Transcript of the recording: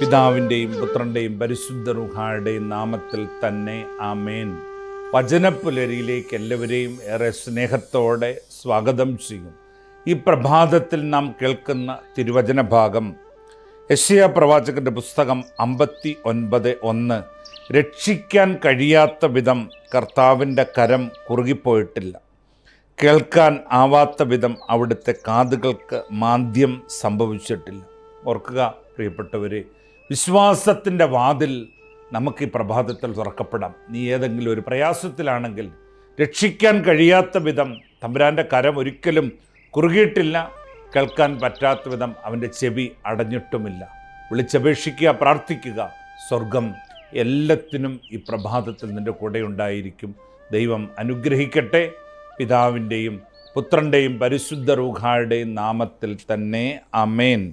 പിതാവിന്റെയും പുത്രന്റെയും പരിശുദ്ധ റുഹായുടെയും നാമത്തിൽ തന്നെ ആമേൻ. വചനപ്പുലരിയിലേക്ക് എല്ലാവരെയും ഏറെ സ്നേഹത്തോടെ സ്വാഗതം ചെയ്യും. ഈ പ്രഭാതത്തിൽ നാം കേൾക്കുന്ന തിരുവചന ഭാഗം യശയ പ്രവാചകന്റെ പുസ്തകം അമ്പത്തി ഒൻപത് ഒന്ന്. രക്ഷിക്കാൻ കഴിയാത്ത വിധം കർത്താവിന്റെ കരം കുറുകിപ്പോയിട്ടില്ല. കേൾക്കാൻ ആവാത്ത വിധം അവിടുത്തെ കാതുകൾക്ക് മാന്ദ്യം സംഭവിച്ചിട്ടില്ല. ഓർക്കുക പ്രിയപ്പെട്ടവരെ വിശ്വാസത്തിന്റെ വാതിൽ നമുക്ക് ഈ പ്രഭാതത്തിൽ തുറക്കപ്പെടാം. നീ ഏതെങ്കിലും ഒരു പ്രയാസത്തിലാണെങ്കിൽ രക്ഷിക്കാൻ കഴിയാത്ത വിധം തമ്പുരാന്റെ കരം ഒരിക്കലും കുറുകിയിട്ടില്ല. കേൾക്കാൻ പറ്റാത്ത വിധം അവന്റെ ചെവി അടഞ്ഞിട്ടുമില്ല. വിളിച്ചപേക്ഷിക്കുക പ്രാർത്ഥിക്കുക. സ്വർഗം എല്ലാത്തിനും ഈ പ്രഭാതത്തിൽ നിന്റെ കൂടെ ഉണ്ടായിരിക്കും. ദൈവം അനുഗ്രഹിക്കട്ടെ. പിതാവിന്റെയും പുത്രന്റെയും പരിശുദ്ധ റൂഹായുടെയും നാമത്തിൽ തന്നെ. അമേൻ